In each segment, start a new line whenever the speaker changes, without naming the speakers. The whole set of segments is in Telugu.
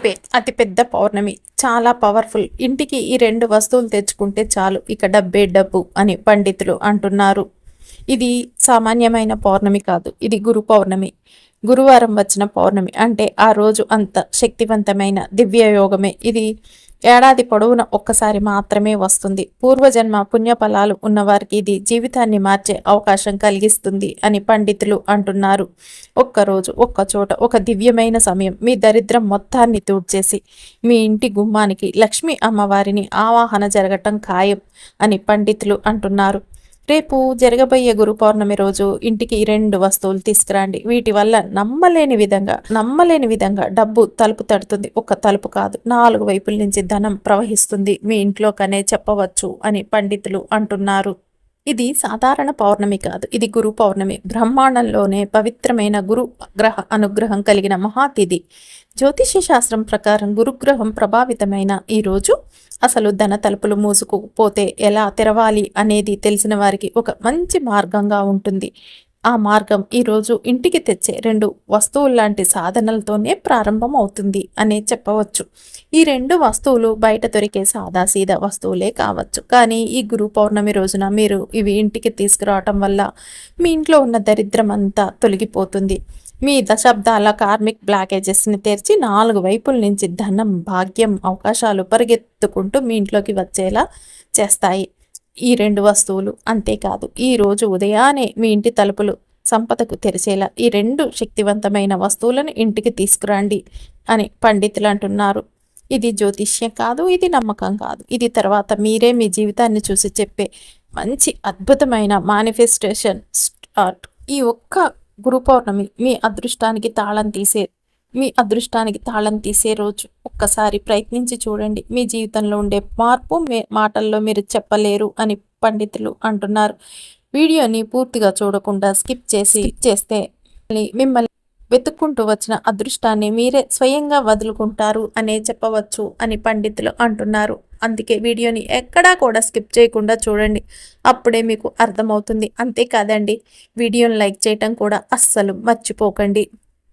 రేపే అతిపెద్ద పౌర్ణమి. చాలా పవర్ఫుల్. ఇంటికి ఈ రెండు వస్తువులు తెచ్చుకుంటే చాలు. ఇక డబ్బే డబ్బు అని పండితులు అంటున్నారు. ఇది సామాన్యమైన పౌర్ణమి కాదు. ఇది గురు పౌర్ణమి. గురువారం వచ్చిన పౌర్ణమి. అంటే ఆ రోజు అంత శక్తివంతమైన దివ్య యోగమే ఇది ఏడాది పొడవున ఒక్కసారి మాత్రమే వస్తుంది. పూర్వజన్మ పుణ్యఫలాలు ఉన్నవారికి ఇది జీవితాన్ని మార్చే అవకాశం కలిగిస్తుంది అని పండితులు అంటున్నారు. ఒక్కరోజు ఒక్కచోట ఒక దివ్యమైన సమయం మీ దరిద్రం మొత్తాన్ని తూడ్చేసి మీ ఇంటి గుమ్మానికి లక్ష్మీ అమ్మవారిని ఆవాహన జరగటం ఖాయం అని పండితులు అంటున్నారు. రేపు జరగబోయే గురు పౌర్ణమి రోజు ఇంటికి రెండు వస్తువులు తీసుకురండి. వీటి వల్ల నమ్మలేని విధంగా నమ్మలేని విధంగా డబ్బు తలుపు తడుతుంది. ఒక తలుపు కాదు నాలుగు వైపుల నుంచి ధనం ప్రవహిస్తుంది. మీ ఇంట్లోకనే చెప్పవచ్చు అని పండితులు అంటున్నారు. ఇది సాధారణ పౌర్ణమి కాదు. ఇది గురు పౌర్ణమి. బ్రహ్మాండంలోనే పవిత్రమైన గురు గ్రహ అనుగ్రహం కలిగిన మహాతిథి. జ్యోతిష్య శాస్త్రం ప్రకారం గురుగ్రహం ప్రభావితమైన ఈ రోజు అసలు ధన తలుపులు మూసుకుపోతే ఎలా తెరవాలి అనేది తెలిసిన వారికి ఒక మంచి మార్గంగా ఉంటుంది. ఆ మార్గం ఈరోజు ఇంటికి తెచ్చే రెండు వస్తువుల్లాంటి సాధనలతోనే ప్రారంభం అవుతుంది అనే చెప్పవచ్చు. ఈ రెండు వస్తువులు బయట దొరికే సాదాసీదా వస్తువులే కావచ్చు. కానీ ఈ గురు పౌర్ణమి రోజున మీరు ఇవి ఇంటికి తీసుకురావటం వల్ల మీ ఇంట్లో ఉన్న దరిద్రం అంతా తొలగిపోతుంది. మీ దశాబ్దాల కార్మిక్ బ్లాకేజెస్ని తెరిచి నాలుగు వైపుల నుంచి ధనం భాగ్యం అవకాశాలు పరిగెత్తుకుంటూ మీ ఇంట్లోకి వచ్చేలా చేస్తాయి. ఈ రెండు వస్తువులు అంతేకాదు ఈ రోజు ఉదయాన్నే మీ ఇంటి తలుపులు సంపదకు తెరిచేలా ఈ రెండు శక్తివంతమైన వస్తువులను ఇంటికి తీసుకురండి అని పండితులు అంటున్నారు. ఇది జ్యోతిష్యం కాదు ఇది నమ్మకం కాదు. ఇది తర్వాత మీరే మీ జీవితాన్ని చూసి చెప్పే మంచి అద్భుతమైన మానిఫెస్టేషన్ స్టార్ట్ ఈ ఒక్క గురు పౌర్ణమి మీ అదృష్టానికి తాళం తీసే మీ అదృష్టానికి తాళం తీసే రోజు ఒక్కసారి ప్రయత్నించి చూడండి. మీ జీవితంలో ఉండే మార్పు మాటల్లో మీరు చెప్పలేరు అని పండితులు అంటున్నారు. వీడియోని పూర్తిగా చూడకుండా స్కిప్ చేసి చేస్తే మిమ్మల్ని వెతుక్కుంటూ వచ్చిన అదృష్టాన్ని మీరే స్వయంగా వదులుకుంటారు అనే చెప్పవచ్చు అని పండితులు అంటున్నారు. అందుకే వీడియోని ఎక్కడా కూడా స్కిప్ చేయకుండా చూడండి. అప్పుడే మీకు అర్థమవుతుంది. అంతేకాదండి వీడియోని లైక్ చేయటం కూడా అస్సలు మర్చిపోకండి.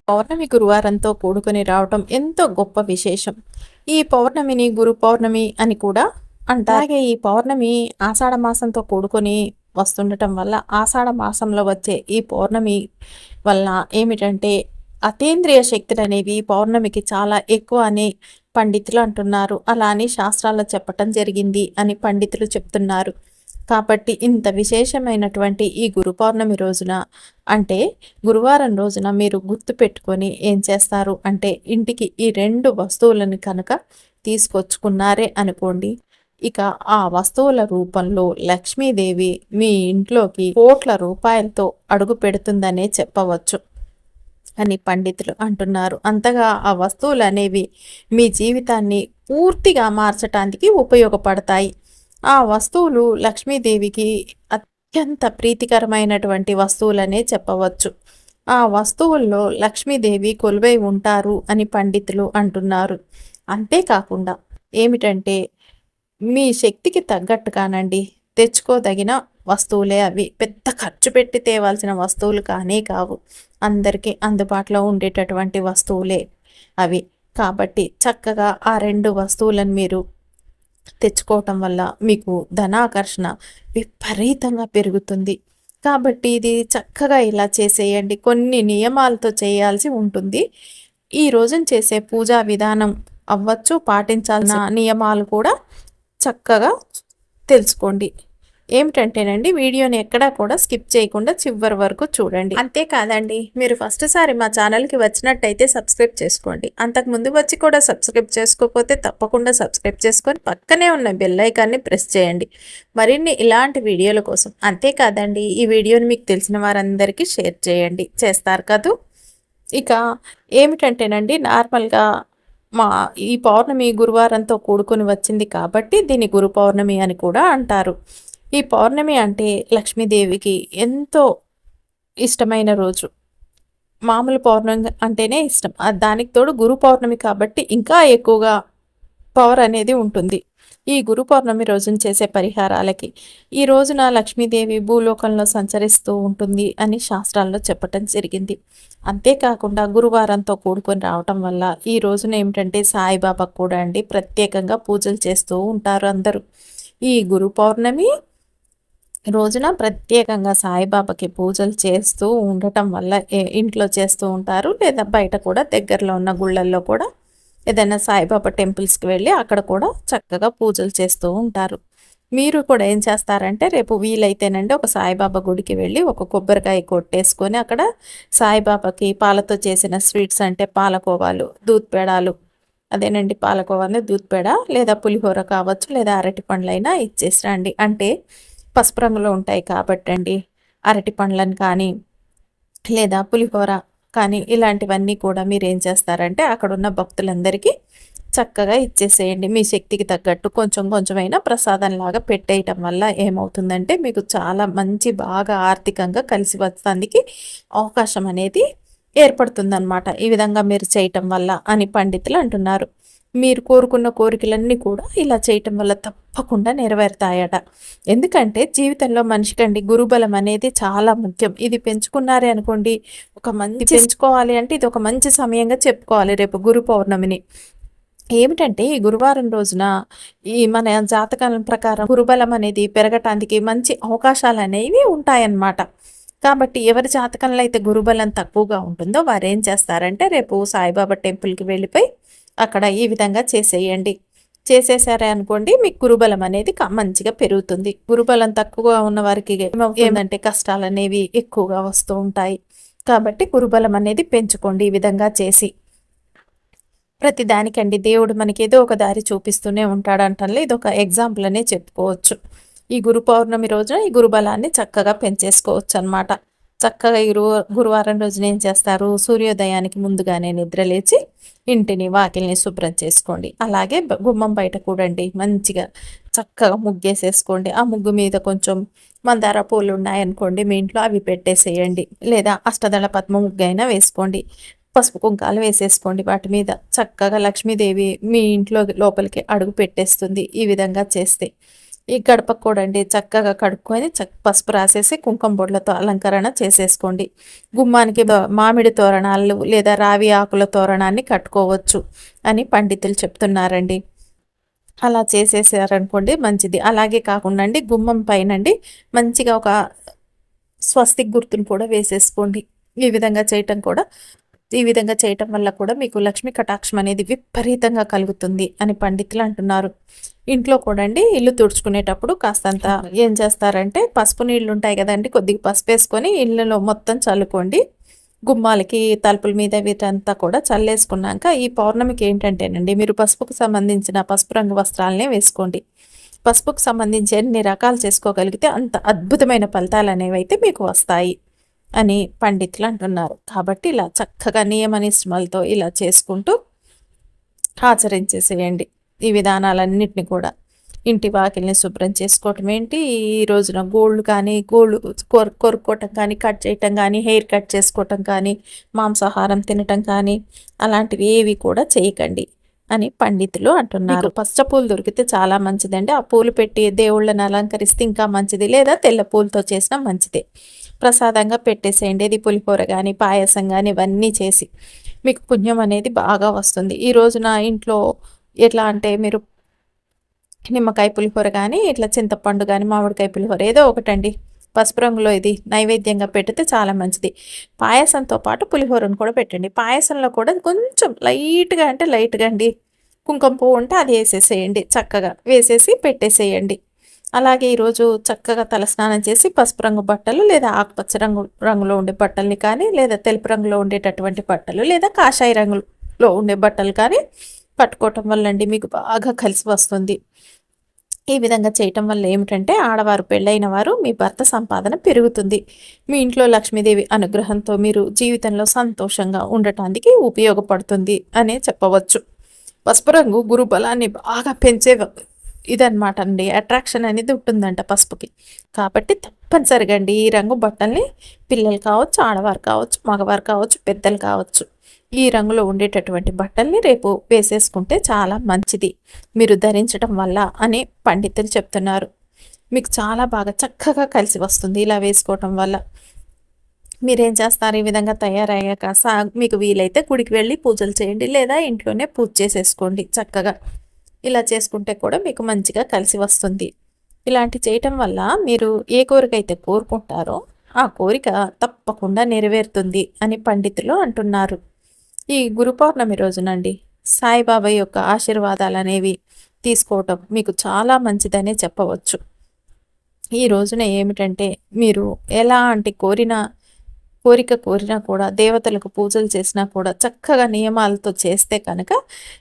పౌర్ణమి గురువారంతో కూడుకొని రావటం ఎంతో గొప్ప విశేషం. ఈ పౌర్ణమిని గురు పౌర్ణమి అని కూడా అంటాగే ఈ పౌర్ణమి ఆషాఢ మాసంతో కూడుకొని వస్తుండటం వల్ల ఆషాఢ మాసంలో వచ్చే ఈ పౌర్ణమి వల్ల ఏమిటంటే అతీంద్రియ శక్తులు అనేవి పౌర్ణమికి చాలా ఎక్కువ అని పండితులు అంటున్నారు. అలా అని శాస్త్రాల్లో చెప్పటం జరిగింది అని పండితులు చెప్తున్నారు. కాబట్టి ఇంత విశేషమైనటువంటి ఈ గురు పౌర్ణమి రోజున అంటే గురువారం రోజున మీరు గుర్తు పెట్టుకొని ఏం చేస్తారు? అంటే ఇంటికి ఈ రెండు వస్తువులను కనుక తీసుకొచ్చుకున్నారే అనుకోండి. ఇక ఆ వస్తువుల రూపంలో లక్ష్మీదేవి మీ ఇంట్లోకి కోట్ల రూపాయలతో అడుగు పెడుతుందనే చెప్పవచ్చు అని పండితులు అంటున్నారు. అంతగా ఆ వస్తువులు అనేవి మీ జీవితాన్ని పూర్తిగా మార్చటానికి ఉపయోగపడతాయి. ఆ వస్తువులు లక్ష్మీదేవికి అత్యంత ప్రీతికరమైనటువంటి వస్తువులనే చెప్పవచ్చు. ఆ వస్తువుల్లో లక్ష్మీదేవి కొలువై ఉంటారు అని పండితులు అంటున్నారు. అంతేకాకుండా ఏమిటంటే మీ శక్తికి తగ్గట్టుగానండి తెచ్చుకోదగిన వస్తువులే అవి. పెద్ద ఖర్చు పెట్టి తేవాల్సిన వస్తువులు కానీ కావు. అందరికీ అందుబాటులో ఉండేటటువంటి వస్తువులే అవి. కాబట్టి చక్కగా ఆ రెండు వస్తువులను మీరు తెచ్చుకోవటం వల్ల మీకు ధనాకర్షణ విపరీతంగా పెరుగుతుంది. కాబట్టి ఇది చక్కగా ఇలా చేసేయండి. కొన్ని నియమాలతో చేయాల్సి ఉంటుంది. ఈ రోజున చేసే పూజా విధానం అవ్వచ్చు పాటించాల్సిన నియమాలు కూడా చక్కగా తెలుసుకోండి. ఏమిటంటేనండి వీడియోని ఎక్కడా కూడా స్కిప్ చేయకుండా చివరి వరకు చూడండి. అంతేకాదండి మీరు ఫస్ట్ సారి మా ఛానల్కి వచ్చినట్టయితే సబ్స్క్రైబ్ చేసుకోండి. అంతకు ముందు వచ్చి కూడా సబ్స్క్రైబ్ చేసుకోకపోతే తప్పకుండా సబ్స్క్రైబ్ చేసుకొని పక్కనే ఉన్న బెల్ ఐకాన్ని ప్రెస్ చేయండి. మరిన్ని ఇలాంటి వీడియోల కోసం. అంతేకాదండి ఈ వీడియోని మీకు తెలిసిన వారందరికీ షేర్ చేయండి. చేస్తారు కదూ? ఇక ఏమిటంటేనండి నార్మల్గా మా ఈ పౌర్ణమి గురువారంతో కూడుకొని వచ్చింది కాబట్టి దీన్ని గురు పౌర్ణమి అని కూడా అంటారు. ఈ పౌర్ణమి అంటే లక్ష్మీదేవికి ఎంతో ఇష్టమైన రోజు. మామూలు పౌర్ణమి అంటేనే ఇష్టం. దానికి తోడు గురు పౌర్ణమి కాబట్టి ఇంకా ఎక్కువగా పవర్ అనేది ఉంటుంది. ఈ గురు పౌర్ణమి రోజున చేసే పరిహారాలకి ఈ రోజున లక్ష్మీదేవి భూలోకంలో సంచరిస్తూ ఉంటుంది అని శాస్త్రాల్లో చెప్పటం జరిగింది. అంతేకాకుండా గురువారంతో కూడుకొని రావటం వల్ల ఈ రోజున ఏమిటంటే సాయిబాబాకు కూడా అండి ప్రత్యేకంగా పూజలు చేస్తూ ఉంటారు అందరూ. ఈ గురు పౌర్ణమి రోజున ప్రత్యేకంగా సాయిబాబాకి పూజలు చేస్తూ ఉండటం వల్ల ఇంట్లో చేస్తూ ఉంటారు లేదా బయట కూడా దగ్గరలో ఉన్న గుళ్ళల్లో కూడా ఏదైనా సాయిబాబా టెంపుల్స్కి వెళ్ళి అక్కడ కూడా చక్కగా పూజలు చేస్తూ ఉంటారు. మీరు కూడా ఏం చేస్తారంటే రేపు వీలైతేనండి ఒక సాయిబాబా గుడికి వెళ్ళి ఒక కొబ్బరికాయ కొట్టేసుకొని అక్కడ సాయిబాబాకి పాలతో చేసిన స్వీట్స్ అంటే పాలకోవాలు దూత్పేడాలు అదేనండి పాలకోవాలు దూత్పేడ లేదా పులిహోర కావచ్చు లేదా అరటి పండ్లైనా ఇచ్చేసి రండి. అంటే పసుపు రంగులో ఉంటాయి కాబట్టి అండి అరటి పండ్లను కానీ లేదా పులిహోర కానీ ఇలాంటివన్నీ కూడా మీరు ఏం చేస్తారంటే అక్కడ ఉన్న భక్తులందరికీ చక్కగా ఇచ్చేసేయండి. మీ శక్తికి తగ్గట్టు కొంచెం కొంచెమైనా ప్రసాదంలాగా పెట్టేయటం వల్ల ఏమవుతుందంటే మీకు చాలా మంచి బాగా ఆర్థికంగా కలిసి వచ్చడానికి అవకాశం అనేది ఏర్పడుతుందన్నమాట. ఈ విధంగా మీరు చేయటం వల్ల అని పండితులు అంటున్నారు. మీరు కోరుకున్న కోరికలన్నీ కూడా ఇలా చేయటం వల్ల తప్పకుండా నెరవేరుతాయట. ఎందుకంటే జీవితంలో మనిషికండి గురుబలం అనేది చాలా ముఖ్యం. ఇది పెంచుకున్నారే అనుకోండి ఒక మంచి పెంచుకోవాలి అంటే ఇది ఒక మంచి సమయంగా చెప్పుకోవాలి రేపు గురు పౌర్ణమిని. ఏమిటంటే ఈ గురువారం రోజున ఈ మన జాతకాల ప్రకారం గురుబలం అనేది పెరగటానికి మంచి అవకాశాలు అనేవి ఉంటాయన్నమాట. కాబట్టి ఎవరి జాతకంలో అయితే గురుబలం తక్కువగా ఉంటుందో వారు ఏం చేస్తారంటే రేపు సాయిబాబా టెంపుల్కి వెళ్ళిపోయి అక్కడ ఈ విధంగా చేసేయండి. చేసేసారే అనుకోండి మీకు గురుబలం అనేది మంచిగా పెరుగుతుంది. గురుబలం తక్కువగా ఉన్న వారికి ఏమంటే కష్టాలు అనేవి ఎక్కువగా వస్తూ ఉంటాయి. కాబట్టి గురుబలం అనేది పెంచుకోండి ఈ విధంగా చేసి. ప్రతి దానికండి దేవుడు మనకి ఏదో ఒక దారి చూపిస్తూనే ఉంటాడంటే ఇది ఒక ఎగ్జాంపుల్ అనే చెప్పుకోవచ్చు. ఈ గురు పౌర్ణమి రోజున ఈ గురుబలాన్ని చక్కగా పెంచేసుకోవచ్చు అనమాట చక్కగా ఈ గురువారం రోజున ఏం చేస్తారు? సూర్యోదయానికి ముందుగానే నిద్ర లేచి ఇంటిని వాకిల్ని శుభ్రం చేసుకోండి. అలాగే గుమ్మం బయట కూడండి. మంచిగా చక్కగా ముగ్గేసేసుకోండి. ఆ ముగ్గు మీద కొంచెం మందార పూలు ఉన్నాయనుకోండి మీ ఇంట్లో అవి పెట్టేసేయండి. లేదా అష్టదళ పద్మ ముగ్గు అయినా వేసుకోండి. పసుపు కుంకాలు వేసేసుకోండి వాటి మీద. చక్కగా లక్ష్మీదేవి మీ ఇంట్లో లోపలికి అడుగు పెట్టేస్తుంది ఈ విధంగా చేస్తే. ఈ గడప కూడండి. చక్కగా కడుక్కొని పసుపు రాసేసి కుంకుమ బొడ్లతో అలంకరణ చేసేసుకోండి. గుమ్మానికి మామిడి తోరణాలు లేదా రావి ఆకుల తోరణాన్ని కట్టుకోవచ్చు అని పండితులు చెప్తున్నారండి. అలా చేసేసారనుకోండి మంచిది. అలాగే కాకుండా అండి గుమ్మం పైనండి మంచిగా ఒక స్వస్తిక్ గుర్తును కూడా వేసేసుకోండి. ఈ విధంగా చేయటం కూడా ఈ విధంగా చేయటం వల్ల కూడా మీకు లక్ష్మీ కటాక్షం అనేది విపరీతంగా కలుగుతుంది అని పండితులు అంటున్నారు. ఇంట్లో కూడా అండి ఇల్లు తుడుచుకునేటప్పుడు కాస్తంత ఏం చేస్తారంటే పసుపు నీళ్ళు ఉంటాయి కదండి కొద్దిగా పసుపు వేసుకొని ఇళ్ళలో మొత్తం చల్లుకోండి. గుమ్మాలకి తలుపుల మీద వీటంతా కూడా చల్లేసుకున్నాక ఈ పౌర్ణమికి ఏంటంటేనండి మీరు పసుపుకు సంబంధించిన పసుపు రంగు వస్త్రాలనే వేసుకోండి. పసుపుకు సంబంధించి ఎన్ని రకాలు చేసుకోగలిగితే అంత అద్భుతమైన ఫలితాలు అనేవి అయితే మీకు వస్తాయి. అని పండితులు అంటున్నారు. కాబట్టి ఇలా చక్కగా నియమ నిష్మలతో ఇలా చేసుకుంటూ ఆచరించేసేయండి. ఈ విధానాలన్నింటినీ కూడా. ఇంటి వాకిల్ని శుభ్రం చేసుకోవటం ఏంటి? ఈ రోజున గోళ్ళు కానీ గోళ్ళు కొరు కొరుక్కోవటం కానీ కట్ చేయటం కానీ హెయిర్ కట్ చేసుకోవటం కానీ మాంసాహారం తినటం కానీ అలాంటివి ఏవి కూడా చేయకండి అని పండితులు అంటున్నారు. పచ్చ పూలు దొరికితే చాలా మంచిదండి. ఆ పూలు పెట్టి దేవుళ్ళని అలంకరిస్తే ఇంకా మంచిది. లేదా తెల్ల పూలతో చేసినా మంచిదే. ప్రసాదంగా పెట్టేసేయండి. ఇది పులిహోర కానీ పాయసం కానీ ఇవన్నీ చేసి మీకు పుణ్యం అనేది బాగా వస్తుంది. ఈ రోజున ఇంట్లో ఎట్లా అంటే మీరు నిమ్మకాయ పులిహోర కానీ ఇట్లా చింతపండు కానీ మామిడికాయ పులిహోర ఏదో ఒకటండి. పసుపు రంగులో ఇది నైవేద్యంగా పెడితే చాలా మంచిది. పాయసంతో పాటు పులిహోరను కూడా పెట్టండి. పాయసంలో కూడా కొంచెం లైట్గా అంటే లైట్గా అండి. కుంకుమ పువ్వు ఉంటే అది వేసేసేయండి. చక్కగా వేసేసి పెట్టేసేయండి. అలాగే ఈరోజు చక్కగా తలస్నానం చేసి పసుపు రంగు బట్టలు లేదా ఆకుపచ్చ రంగు రంగులో ఉండే బట్టల్ని కానీ లేదా తెలుపు రంగులో ఉండేటటువంటి బట్టలు లేదా కాషాయ రంగులో ఉండే బట్టలు కానీ పట్టుకోవటం వల్ల అండి మీకు బాగా కలిసి వస్తుంది. ఈ విధంగా చేయటం వల్ల ఏమిటంటే ఆడవారు పెళ్ళైన వారు మీ భర్త సంపాదన పెరుగుతుంది. మీ ఇంట్లో లక్ష్మీదేవి అనుగ్రహంతో మీరు జీవితంలో సంతోషంగా ఉండటానికి ఉపయోగపడుతుంది అనే చెప్పవచ్చు. పసుపు రంగు గురు బలాన్ని బాగా పెంచే ఇదనమాట అండి అట్రాక్షన్ అనేది ఉంటుందంట పసుపుకి. కాబట్టి తప్పనిసరిగా అండి ఈ రంగు బట్టల్ని పిల్లలు కావచ్చు ఆడవారు కావచ్చు మగవారు కావచ్చు పెద్దలు కావచ్చు ఈ రంగులో ఉండేటటువంటి బట్టల్ని రేపు వేసేసుకుంటే చాలా మంచిది. మీరు ధరించడం వల్ల అని పండితులు చెప్తున్నారు. మీకు చాలా బాగా చక్కగా కలిసి వస్తుంది ఇలా వేసుకోవటం వల్ల. మీరేం చేస్తారు? ఈ విధంగా తయారయ్యాక సా మీకు వీలైతే గుడికి వెళ్ళి పూజలు చేయండి లేదా ఇంట్లోనే పూజ చేసేసుకోండి చక్కగా. ఇలా చేసుకుంటే కూడా మీకు మంచిగా కలిసి వస్తుంది. ఇలాంటి చేయటం వల్ల మీరు ఏ కోరిక అయితే కోరుకుంటారో ఆ కోరిక తప్పకుండా నెరవేరుతుంది అని పండితులు అంటున్నారు. ఈ గురు పౌర్ణమి రోజునండి సాయిబాబా యొక్క ఆశీర్వాదాలు అనేవి తీసుకోవటం మీకు చాలా మంచిదనే చెప్పవచ్చు. ఈ రోజున ఏమిటంటే మీరు ఎలాంటి కోరిన కోరిక కోరినా కూడా దేవతలకు పూజలు చేసినా కూడా చక్కగా నియమాలతో చేస్తే కనుక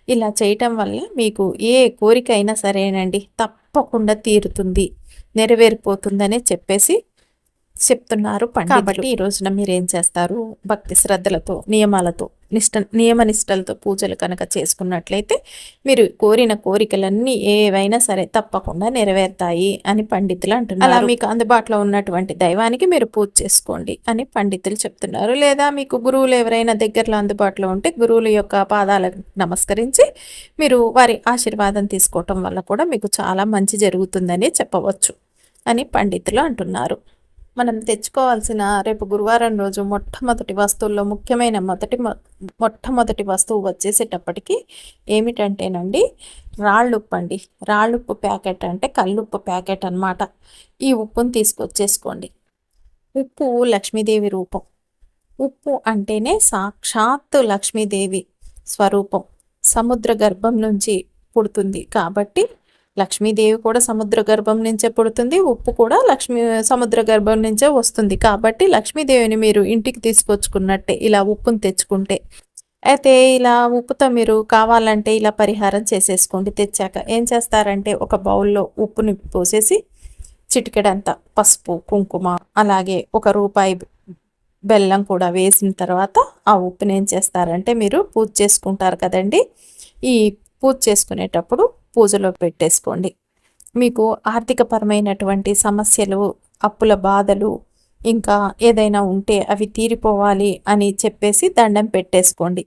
ఇలా చేయటం వల్ల మీకు ఏ కోరిక అయినా సరేనండి తప్పకుండా తీరుతుంది నెరవేరిపోతుందనే చెప్పేసి చెప్తున్నారు కాబట్టి ఈ రోజున మీరు ఏం చేస్తారు? భక్తి శ్రద్ధలతో నియమాలతో నిష్ట నియమ నిష్టలతో పూజలు కనుక చేసుకున్నట్లయితే మీరు కోరిన కోరికలన్నీ ఏవైనా సరే తప్పకుండా నెరవేరుతాయి అని పండితులు అంటున్నారు. అలా మీకు అందుబాటులో ఉన్నటువంటి దైవానికి మీరు పూజ చేసుకోండి అని పండితులు చెప్తున్నారు. లేదా మీకు గురువులు ఎవరైనా దగ్గరలో అందుబాటులో ఉంటే గురువుల యొక్క పాదాలకు నమస్కరించి మీరు వారి ఆశీర్వాదం తీసుకోవటం వల్ల కూడా మీకు చాలా మంచి జరుగుతుందని చెప్పవచ్చు అని పండితులు అంటున్నారు. మనం తెచ్చుకోవాల్సిన రేపు గురువారం రోజు మొట్టమొదటి వస్తువుల్లో ముఖ్యమైన మొదటి మొట్టమొదటి వస్తువు వచ్చేసేటప్పటికి ఏమిటంటేనండి రాళ్ళుప్పు అండి రాళ్ళుప్పు ప్యాకెట్ అంటే కల్లుప్పు ప్యాకెట్ అనమాట ఈ ఉప్పును తీసుకొచ్చేసుకోండి. ఉప్పు లక్ష్మీదేవి రూపం. ఉప్పు అంటేనే సాక్షాత్తు లక్ష్మీదేవి స్వరూపం. సముద్ర గర్భం నుంచి పుడుతుంది కాబట్టి లక్ష్మీదేవి కూడా సముద్ర గర్భం నుంచే పుడుతుంది ఉప్పు కూడా లక్ష్మీ సముద్ర గర్భం నుంచే వస్తుంది. కాబట్టి లక్ష్మీదేవిని మీరు ఇంటికి తీసుకొచ్చుకున్నట్టే ఇలా ఉప్పును తెచ్చుకుంటే. అయితే ఇలా ఉప్పుతో మీరు కావాలంటే ఇలా పరిహారం చేసేసుకోండి. తెచ్చాక ఏం చేస్తారంటే ఒక బౌల్లో ఉప్పుని పోసేసి చిటికెడంత పసుపు కుంకుమ అలాగే ఒక రూపాయి బెల్లం కూడా వేసిన తర్వాత ఆ ఉప్పుని ఏం చేస్తారంటే మీరు పూజ చేసుకుంటారు కదండి. ఈ పూజ చేసుకునేటప్పుడు పూజలో పెట్టేసుకోండి. మీకు ఆర్థికపరమైనటువంటి సమస్యలు అప్పుల బాధలు ఇంకా ఏదైనా ఉంటే అవి తీరిపోవాలి అని చెప్పేసి దండం పెట్టేసుకోండి.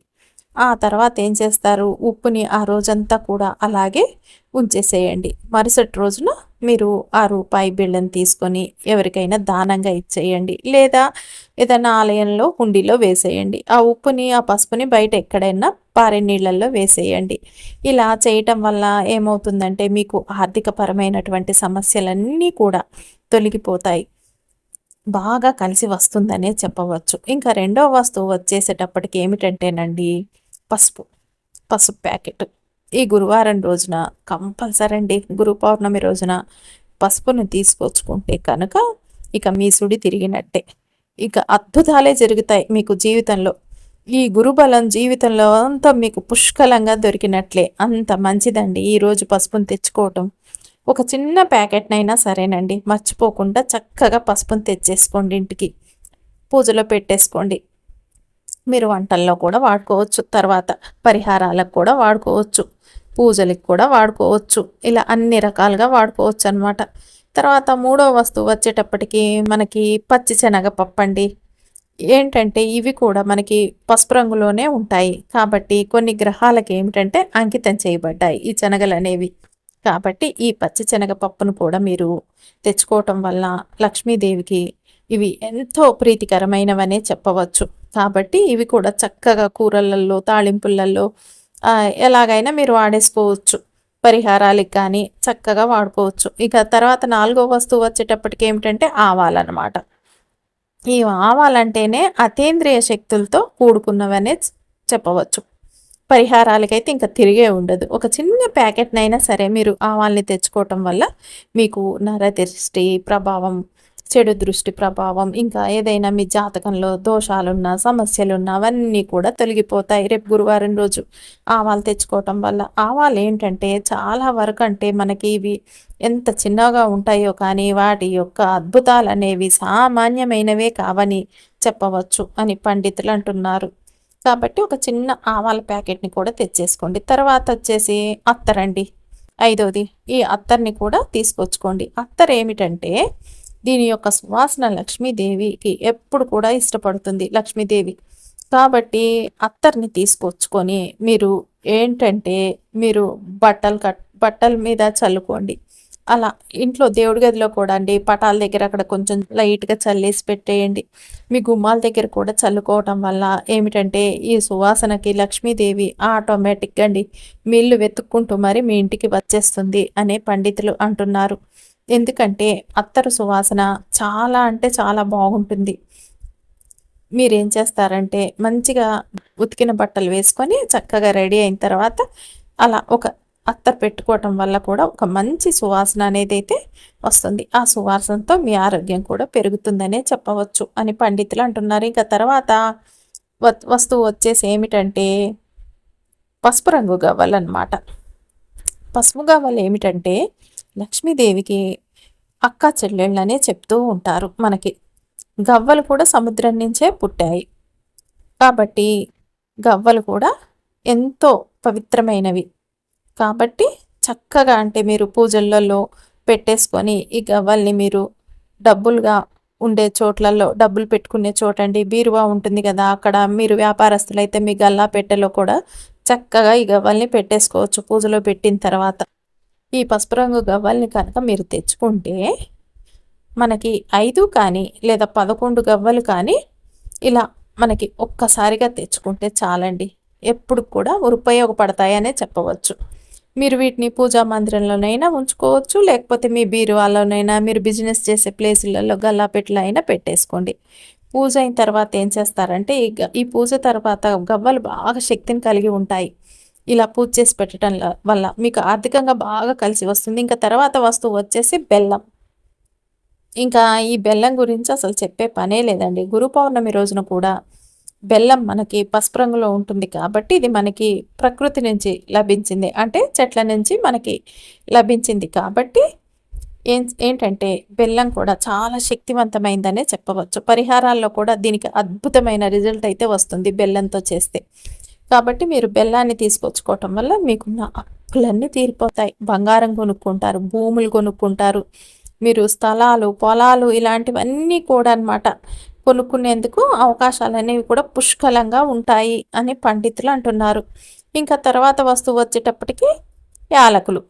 ఆ తర్వాత ఏం చేస్తారు? ఉప్పుని ఆ రోజంతా కూడా అలాగే ఉంచేసేయండి. మరుసటి రోజున మీరు ఆ రూపాయి బిళ్ళను తీసుకొని ఎవరికైనా దానంగా ఇచ్చేయండి. లేదా ఏదైనా ఆలయంలో హుండీలో వేసేయండి. ఆ ఉప్పుని ఆ పసుపుని బయట ఎక్కడైనా పారే నీళ్ళల్లో వేసేయండి. ఇలా చేయటం వల్ల ఏమవుతుందంటే మీకు ఆర్థికపరమైనటువంటి సమస్యలన్నీ కూడా తొలగిపోతాయి. బాగా కలిసి వస్తుందనే చెప్పవచ్చు. ఇంకా రెండో వస్తువు వచ్చేసేటప్పటికి ఏమిటంటేనండి పసుపు. పసుపు ప్యాకెట్. ఈ గురువారం రోజున కంపల్సరీ అండి. గురు పౌర్ణమి రోజున పసుపును తీసుకొచ్చుకుంటే కనుక ఇక మీ సుడి తిరిగినట్టే. ఇక అద్భుతాలే జరుగుతాయి మీకు జీవితంలో. ఈ గురుబలం జీవితంలో అంతా మీకు పుష్కలంగా దొరికినట్లే. అంత మంచిదండి ఈరోజు పసుపును తెచ్చుకోవటం. ఒక చిన్న ప్యాకెట్నైనా సరేనండి. మర్చిపోకుండా చక్కగా పసుపును తెచ్చేసుకోండి ఇంటికి. పూజలో పెట్టేసుకోండి. మీరు వంటల్లో కూడా వాడుకోవచ్చు. తర్వాత పరిహారాలకు కూడా వాడుకోవచ్చు. పూజలకు కూడా వాడుకోవచ్చు. ఇలా అన్ని రకాలుగా వాడుకోవచ్చు అనమాట తర్వాత మూడో వస్తువు వచ్చేటప్పటికి మనకి పచ్చి శనగపప్పు అండి ఏంటంటే ఇవి కూడా మనకి పసుపు రంగులోనే ఉంటాయి. కాబట్టి కొన్ని గ్రహాలకి ఏమిటంటే అంకితం చేయబడ్డాయి ఈ శనగలు అనేవి కాబట్టి ఈ పచ్చి శనగపప్పును కూడా మీరు తెచ్చుకోవటం వల్ల లక్ష్మీదేవికి ఇవి ఎంతో ప్రీతికరమైనవనే చెప్పవచ్చు. కాబట్టి ఇవి కూడా చక్కగా కూరలల్లో తాళింపులలో ఎలాగైనా మీరు వాడేసుకోవచ్చు. పరిహారాలకు కానీ చక్కగా వాడుకోవచ్చు. ఇక తర్వాత నాలుగో వస్తువు వచ్చేటప్పటికి ఏమిటంటే ఆవాలన్నమాట. ఈ ఆవాలంటేనే అతేంద్రియ శక్తులతో కూడుకున్నవనే చెప్పవచ్చు. పరిహారాలకైతే ఇంకా తిరిగే ఉండదు. ఒక చిన్న ప్యాకెట్నైనా సరే మీరు ఆవాల్ని తెచ్చుకోవటం వల్ల మీకు నరదృష్టి ప్రభావం చెడు దృష్టి ప్రభావం ఇంకా ఏదైనా మీ జాతకంలో దోషాలున్నా సమస్యలున్నా అవన్నీ కూడా తొలగిపోతాయి రేపు గురువారం రోజు. ఆవాలు తెచ్చుకోవటం వల్ల ఆవాలు ఏంటంటే చాలా వరకు అంటే మనకి ఇవి ఎంత చిన్నగా ఉంటాయో కానీ వాటి యొక్క అద్భుతాలు అనేవి సామాన్యమైనవే కావని చెప్పవచ్చు అని పండితులు అంటున్నారు. కాబట్టి ఒక చిన్న ఆవాల ప్యాకెట్ని కూడా తెచ్చేసుకోండి. తర్వాత వచ్చేసి అత్తరండి. ఐదోది. ఈ అత్తర్ని కూడా తీసుకొచ్చుకోండి. అత్తర్ ఏమిటంటే దీని యొక్క సువాసన లక్ష్మీదేవికి ఎప్పుడు కూడా ఇష్టపడుతుంది లక్ష్మీదేవి. కాబట్టి అత్తర్ని తీసుకొచ్చుకొని మీరు ఏంటంటే మీరు బట్టలు కట్ బట్టల మీద చల్లుకోండి. అలా ఇంట్లో దేవుడి గదిలో కూడా అండి పటాల దగ్గర అక్కడ కొంచెం లైట్గా చల్లేసి పెట్టేయండి. మీ గుమ్మాల దగ్గర కూడా చల్లుకోవటం వల్ల ఏమిటంటే ఈ సువాసనకి లక్ష్మీదేవి ఆటోమేటిక్గా అండి మీళ్ళు వెతుక్కుంటూ మరి మీ ఇంటికి వచ్చేస్తుంది అనే పండితులు అంటున్నారు. ఎందుకంటే అత్తరు సువాసన చాలా అంటే చాలా బాగుంటుంది. మీరేం చేస్తారంటే మంచిగా ఉతికిన బట్టలు వేసుకొని చక్కగా రెడీ అయిన తర్వాత అలా ఒక అత్తర్ పెట్టుకోవటం వల్ల కూడా ఒక మంచి సువాసన అనేది అయితే వస్తుంది. ఆ సువాసనతో మీ ఆరోగ్యం కూడా పెరుగుతుందనే చెప్పవచ్చు అని పండితులు అంటున్నారు. ఇంకా తర్వాత వస్తువు వచ్చేసి ఏమిటంటే పసుపు రంగు గవ్వలు అనమాట పసుపు గవ్వలు ఏమిటంటే లక్ష్మీదేవికి అక్క చెల్లెళ్ళనే చెప్తూ ఉంటారు మనకి. గవ్వలు కూడా సముద్రం నుంచే పుట్టాయి. కాబట్టి గవ్వలు కూడా ఎంతో పవిత్రమైనవి. కాబట్టి చక్కగా అంటే మీరు పూజలలో పెట్టేసుకొని ఈ గవ్వల్ని మీరు డబ్బులుగా ఉండే చోట్లలో డబ్బులు పెట్టుకునే చోటండి బీరువా ఉంటుంది కదా అక్కడ మీరు వ్యాపారస్తులైతే మీ గల్లా పెట్టెలో కూడా చక్కగా ఈ గవ్వల్ని పెట్టేసుకోవచ్చు పూజలో పెట్టిన తర్వాత. ఈ పసుపు రంగు గవ్వల్ని కనుక మీరు తెచ్చుకుంటే మనకి ఐదు కానీ లేదా పదకొండు గవ్వలు కానీ ఇలా మనకి ఒక్కసారిగా తెచ్చుకుంటే చాలండి. ఎప్పుడు కూడా ఉపయోగపడతాయనే చెప్పవచ్చు. మీరు వీటిని పూజా మందిరంలోనైనా ఉంచుకోవచ్చు లేకపోతే మీ బీరువాలోనైనా మీరు బిజినెస్ చేసే ప్లేసులలో గల్లాపెట్లో అయినా పెట్టేసుకోండి. పూజ అయిన తర్వాత ఏం చేస్తారంటే ఈ ఈ పూజ తర్వాత గవ్వలు బాగా శక్తిని కలిగి ఉంటాయి. ఇలా పూజ చేసి పెట్టడం వల్ల మీకు ఆర్థికంగా బాగా కలిసి వస్తుంది. ఇంకా తర్వాత వస్తువు వచ్చేసి బెల్లం. ఇంకా ఈ బెల్లం గురించి అసలు చెప్పే పనే లేదండి. గురు పౌర్ణమి రోజున కూడా బెల్లం మనకి పసుపు రంగులో ఉంటుంది కాబట్టి ఇది మనకి ప్రకృతి నుంచి లభించింది. అంటే చెట్ల నుంచి మనకి లభించింది కాబట్టి ఏం ఏంటంటే బెల్లం కూడా చాలా శక్తివంతమైందనే చెప్పవచ్చు. పరిహారాల్లో కూడా దీనికి అద్భుతమైన రిజల్ట్ అయితే వస్తుంది బెల్లంతో చేస్తే. కాబట్టి మీరు బెల్లాన్ని తీసుకొచ్చుకోవటం వల్ల మీకున్న అప్పులన్నీ తీరిపోతాయి. బంగారం కొనుక్కుంటారు భూములు కొనుక్కుంటారు మీరు స్థలాలు పొలాలు ఇలాంటివన్నీ కూడా అనమాట కొనుక్కునేందుకు అవకాశాలు అనేవి కూడా పుష్కలంగా ఉంటాయి అని పండితులు అంటున్నారు. ఇంకా తర్వాత వస్తువు వచ్చేటప్పటికి యాలకులు.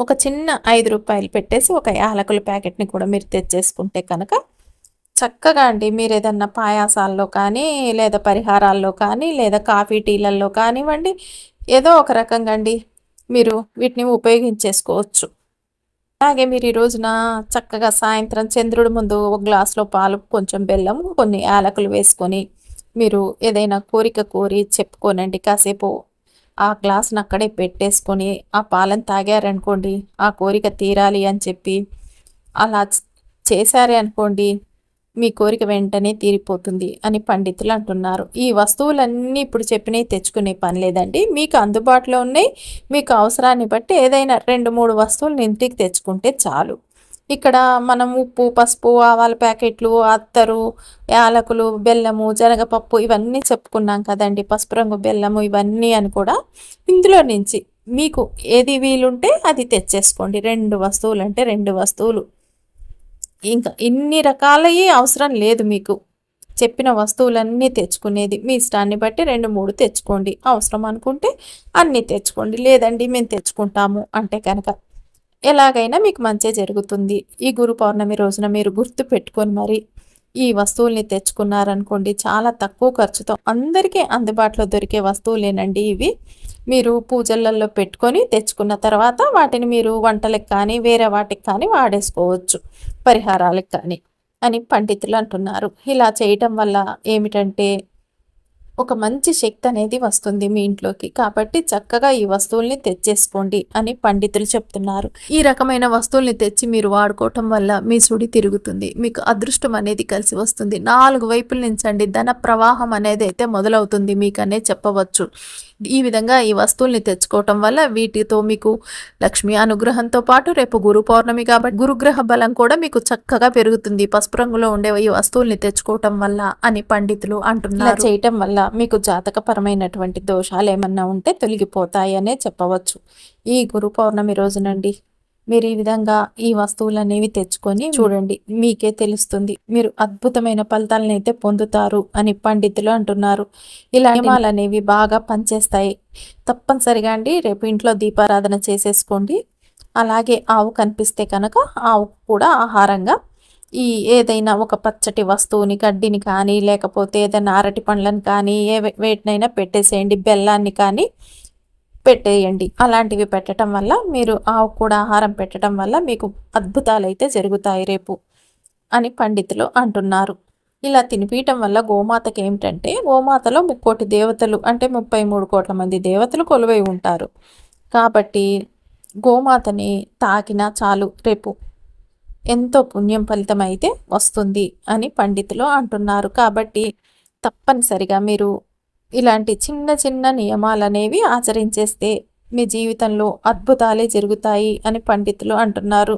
ఒక చిన్న ఐదు రూపాయలు పెట్టేసి ఒక యాలకుల ప్యాకెట్ని కూడా మీరు తెచ్చేసుకుంటే కనుక చక్కగా అండి మీరు ఏదన్నా పాయాసాల్లో కానీ లేదా పరిహారాల్లో కానీ లేదా కాఫీ టీలల్లో కానివ్వండి ఏదో ఒక రకంగా అండి మీరు వీటిని ఉపయోగించేసుకోవచ్చు. అలాగే మీరు ఈ రోజున చక్కగా సాయంత్రం చంద్రుడి ముందు ఒక గ్లాస్లో పాలు కొంచెం బెల్లం కొన్ని యాలకులు వేసుకొని మీరు ఏదైనా కోరిక కోరి చెప్పుకోనండి. కాసేపు ఆ గ్లాస్ని అక్కడే పెట్టేసుకొని ఆ పాలను తాగారనుకోండి ఆ కోరిక తీరాలి అని చెప్పి అలా చేశారే అనుకోండి మీ కోరిక వెంటనే తీరిపోతుంది అని పండితులు అంటున్నారు. ఈ వస్తువులన్నీ ఇప్పుడు చెప్పినవి తెచ్చుకునే పని లేదండి. మీకు అందుబాటులో ఉన్నాయి. మీకు అవసరాన్ని బట్టి ఏదైనా రెండు మూడు వస్తువులు ఇంటికి తెచ్చుకుంటే చాలు. ఇక్కడ మనం ఉప్పు పసుపు ఆవాల ప్యాకెట్లు అత్తరు యాలకులు బెల్లము జనగపప్పు ఇవన్నీ చెప్పుకున్నాం కదండి. పసుపు రంగు బెల్లము ఇవన్నీ అని కూడా ఇందులో నుంచి మీకు ఏది వీలుంటే అది తెచ్చేసుకోండి. రెండు వస్తువులు అంటే రెండు వస్తువులు. ఇంకా ఇన్ని రకాలయ్యే అవసరం లేదు మీకు. చెప్పిన వస్తువులన్నీ తెచ్చుకునేది మీ ఇష్టాన్ని బట్టి రెండు మూడు తెచ్చుకోండి. అవసరం అనుకుంటే అన్నీ తెచ్చుకోండి. లేదండి మేము తెచ్చుకుంటాము అంటే కనుక. ఎలాగైనా మీకు మంచి జరుగుతుంది. ఈ గురు పౌర్ణమి రోజున మీరు గుర్తు పెట్టుకొని మరి ఈ వస్తువుల్ని తెచ్చుకున్నారనుకోండి చాలా తక్కువ ఖర్చుతో అందరికీ అందుబాటులో దొరికే వస్తువులేనండి ఇవి. మీరు పూజలలో పెట్టుకొని తెచ్చుకున్న తర్వాత వాటిని మీరు వంటలకు కానీ వేరే వాటికి కానీ వాడేసుకోవచ్చు. పరిహారాలకు కానీ అని పండితులు అంటున్నారు. ఇలా చేయటం వల్ల ఏమిటంటే ఒక మంచి శక్తి అనేది వస్తుంది మీ ఇంట్లోకి. కాబట్టి చక్కగా ఈ వస్తువుల్ని తెచ్చేసుకోండి అని పండితులు చెప్తున్నారు. ఈ రకమైన వస్తువుల్ని తెచ్చి మీరు వాడుకోవటం వల్ల మీ సుడి తిరుగుతుంది. మీకు అదృష్టం అనేది కలిసి వస్తుంది. నాలుగు వైపుల నుంచండి ధన ప్రవాహం అనేది అయితే మొదలవుతుంది మీకనే చెప్పవచ్చు. ఈ విధంగా ఈ వస్తువుల్ని తెచ్చుకోవటం వల్ల వీటితో మీకు లక్ష్మి అనుగ్రహంతో పాటు రేపు గురు పౌర్ణమి కాబట్టి గురుగ్రహ బలం కూడా మీకు చక్కగా పెరుగుతుంది. పసుపు రంగులో ఉండే ఈ వస్తువుల్ని తెచ్చుకోవటం వల్ల అని పండితులు అంటున్నారు. చేయటం వల్ల మీకు జాతకపరమైనటువంటి దోషాలు ఏమన్నా ఉంటే తొలగిపోతాయి అనే చెప్పవచ్చు. ఈ గురు పౌర్ణమి రోజునండి. మీరు ఈ విధంగా ఈ వస్తువులు అనేవి తెచ్చుకొని చూడండి. మీకే తెలుస్తుంది. మీరు అద్భుతమైన ఫలితాలను అయితే పొందుతారు అని పండితులు అంటున్నారు. ఇలా నియమాలు అనేవి బాగా పనిచేస్తాయి. తప్పనిసరిగా అండి. రేపు ఇంట్లో దీపారాధన చేసేసుకోండి. అలాగే ఆవు కనిపిస్తే కనుక ఆవు కూడా ఆహారంగా ఈ ఏదైనా ఒక పచ్చటి వస్తువుని గడ్డిని కానీ లేకపోతే ఏదైనా అరటి పండ్లను కానీ ఏ వేటినైనా పెట్టేసేయండి. బెల్లాన్ని కానీ పెట్టేయండి. అలాంటివి పెట్టడం వల్ల మీరు ఆవు కూడా ఆహారం పెట్టడం వల్ల మీకు అద్భుతాలు అయితే జరుగుతాయి రేపు అని పండితులు అంటున్నారు. ఇలా తినిపించటం వల్ల గోమాతకి ఏమిటంటే గోమాతలో ముక్కోటి దేవతలు అంటే ముప్పై మూడు కోట్ల మంది దేవతలు కొలువై ఉంటారు. కాబట్టి గోమాతని తాకినా చాలు రేపు. ఎంతో పుణ్యం ఫలితం అయితే వస్తుంది అని పండితులు అంటున్నారు. కాబట్టి తప్పనిసరిగా మీరు ఇలాంటి చిన్న చిన్న నియమాలు అనేవి ఆచరించేస్తే మీ జీవితంలో అద్భుతాలే జరుగుతాయి అని పండితులు అంటున్నారు.